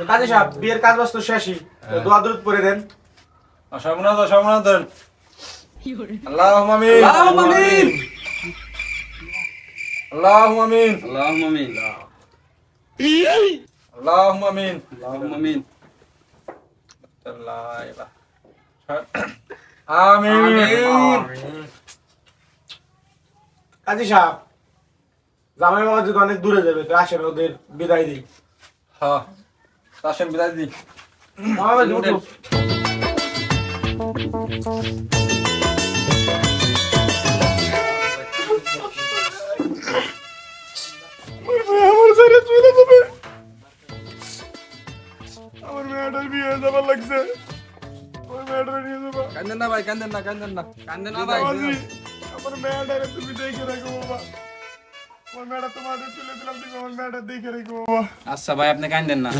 কাজী সাহেব বিয়ের কাজ বাস তো শেষই হ্যাঁ। দোয়া দূর পরে দেন। সর্বনাথ সর্বনাথ দেন আল্লাহ আমিন। আল্লাহ আমিন। আল্লাহ আমিন। আল্লাহ আমিন। আল্লাহ আমিন। আল্লাহ আমিন। জামাই বাবা যদি অনেক দূরে যাবে তো আসেন ওদের বিদায় দিই হ্যাঁ। আসেন বিদায় দিই। আমার ছেড়ে চলে যাবে আমার মেয়েটার বিয়ে যাবার লাগছে। আমার মেয়েটার নিয়ে যাব। কান্দেন না ভাই কান্দেন না কান্দেন না। কান্দেন না ভাই। আমার মেয়েটারে তুমি দেখে রাখো বাবা। আমার মেয়েটা তোমাদের তুলে দিলাম তুমি আমার মেয়েটা দেখে রাখো বাবা আচ্ছা ভাই আপনি কান্দেন না